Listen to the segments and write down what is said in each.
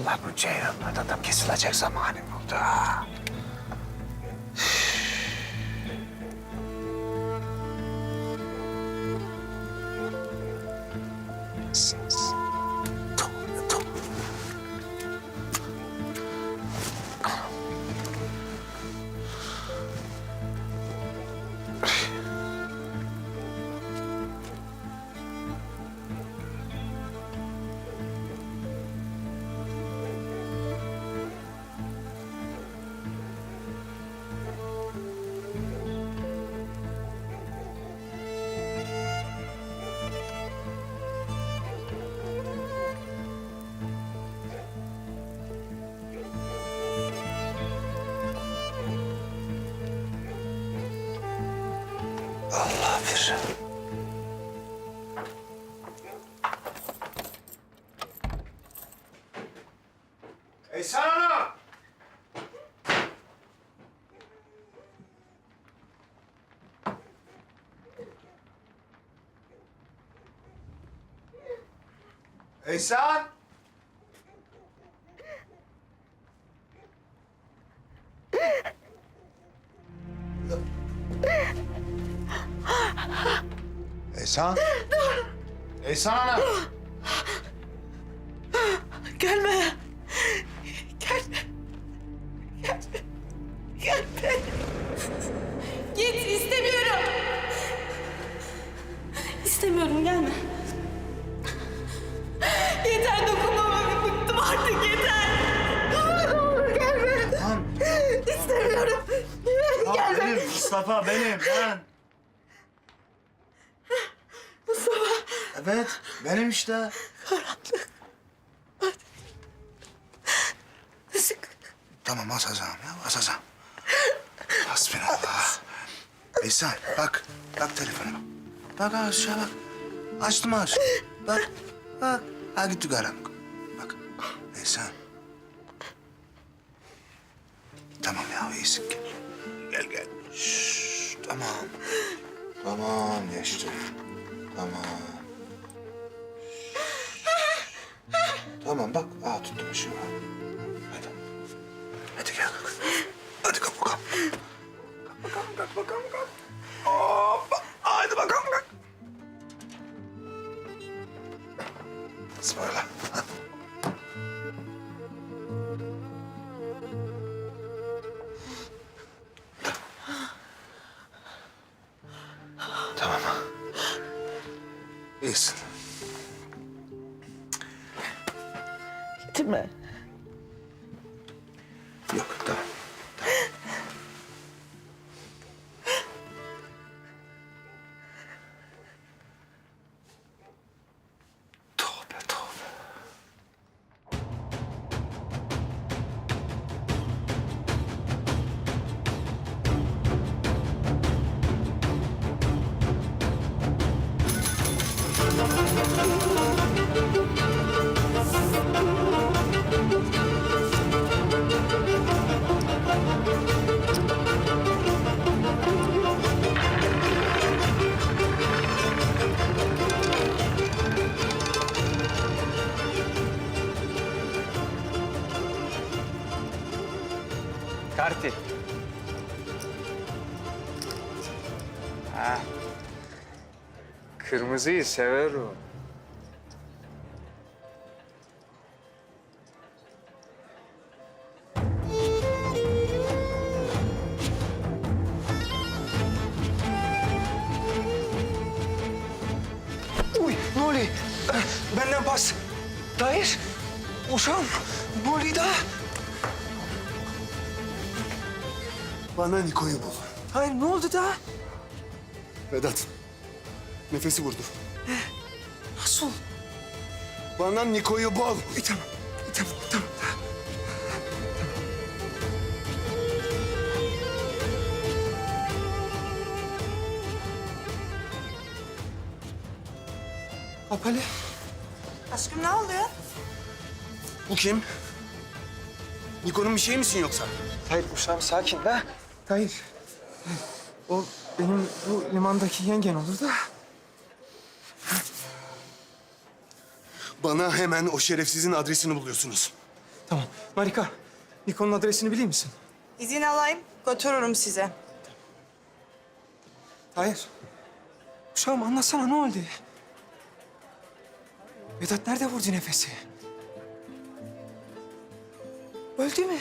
Allah bu ceylanlardan da kesilecek zamanı buldu ha. Allah bir. Eysan Hanım! Eysan! Eysan! Eysan Hanım! Gelme. Gelme. Gelme. Gelme. Git istemiyorum. İstemiyorum gelme. Yeter dokunmama bıktım artık yeter. Ne olur gelme. Lan! İstemiyorum. Mustafa benim lan! Mustafa. Evet benim işte. Sık. Tamam asacağım ya asacağım. Hasbinallah. Veysel bak bak telefona bak. Bak aşağı bak. Açtım aç. Bak bak. Ha gitti karanlık. Bak Veysel. Tamam ya iyisin gel. Gel gel. Şşş, tamam. Tamam geçti. Tamam. Tamam bak. Aa tuttum ışığı. Hadi. Hadi gel. Hadi kalk bakalım. Kalk bakalım, kalk bakalım, kalk. Hoppa. İyisin. Gitme. Yok, Karti. Ha. Kırmızıyı sever o. Uşağım. Ne oluyor da? Bana Niko'yu bul. Hayır ne oldu da? Vedat. Nefesi vurdu. Nasıl? Bana Niko'yu bul. E, tamam. E, tamam tamam. Kapalı. Aşkım ne oluyor? Bu kim? Niko'nun bir şey misin yoksa? Hayır Uşağım sakin de. Hayır. O benim bu limandaki yengen olur da. Bana hemen o şerefsizin adresini buluyorsunuz. Tamam. Marika, Niko'nun adresini biliyor musun? İzin alayım, götürürüm size. Hayır. Uşağım anlatsana ne oldu? Vedat nerede vurdu nefesi? Öldü mü?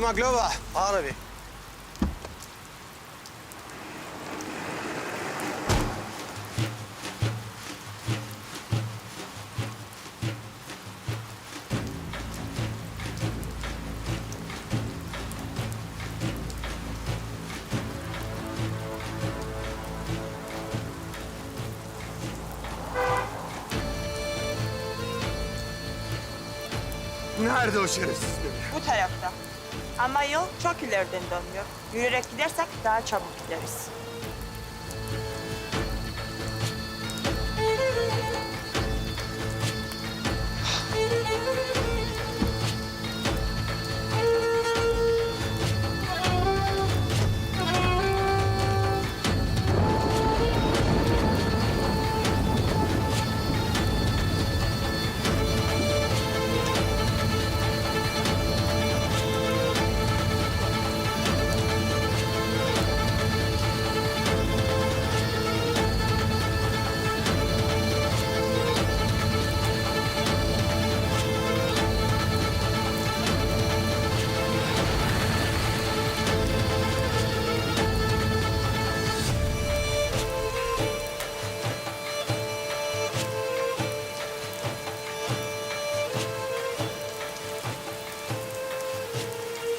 Maglova. Arabi. Nerede o şerefsiz? Bu tarafta. Ama yol çok ileriden dönüyor. Yürüyerek gidersek daha çabuk gideriz.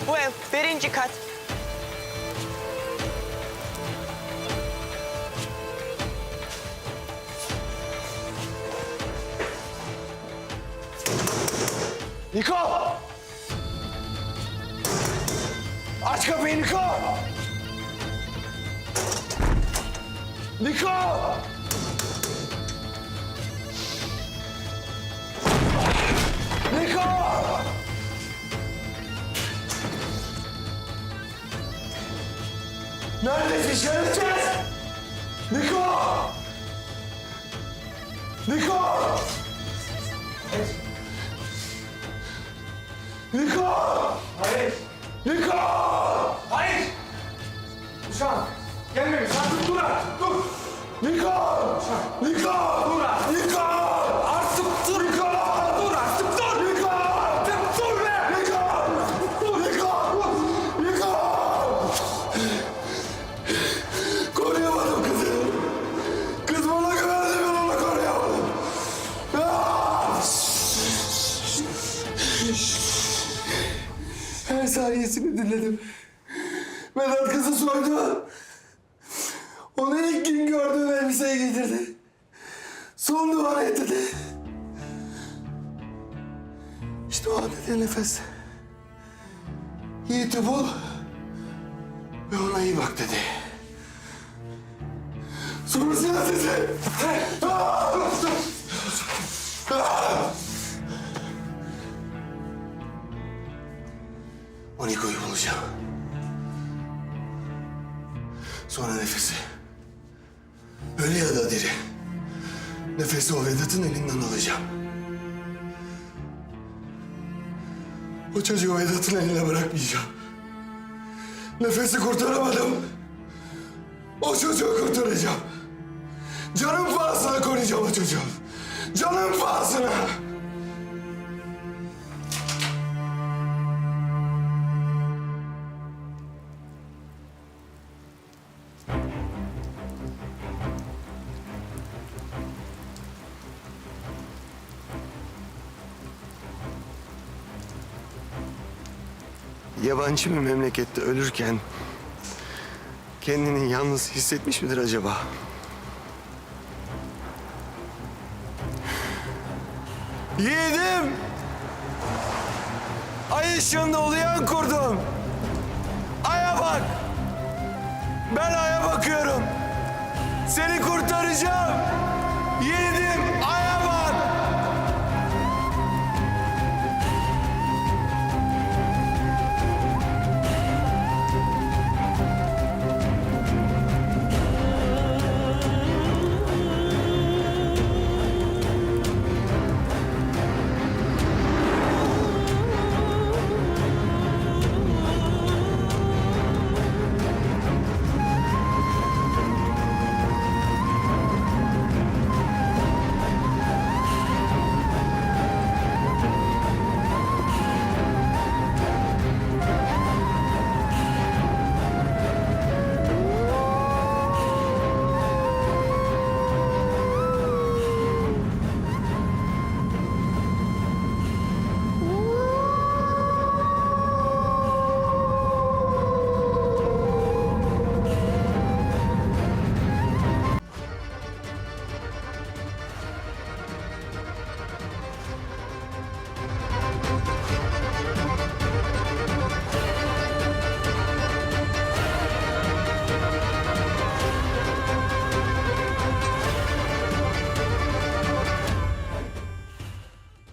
Bu ev birinci kat. Niko! Aç kapıyı Niko! Niko! Neredesin şerefsiz? Niko! Niko! Niko! Her saniyesini dinledim. Vedat kızı soydu. Onu ilk gün gördüğüm elbiseyi giydirdi. Son duvara etledi. İşte o dediği nefes. Yiğit'i bul ve ona iyi bak dedi. Sonra silah sesi. Ah! Ah! O Niko'yu bulacağım. Sonra nefesi. Ölü ya da diri. Nefesi o Vedat'ın elinden alacağım. O çocuğu Vedat'ın eline bırakmayacağım. Nefesi kurtaramadım. O çocuğu kurtaracağım. Canım pahasına koruyacağım o çocuğu. Canım pahasına. Yabancı bir memlekette ölürken kendini yalnız hissetmiş midir acaba? Yiğidim! Ay ışığında uluyan kurdum. Aya bak! Ben aya bakıyorum. Seni kurtaracağım.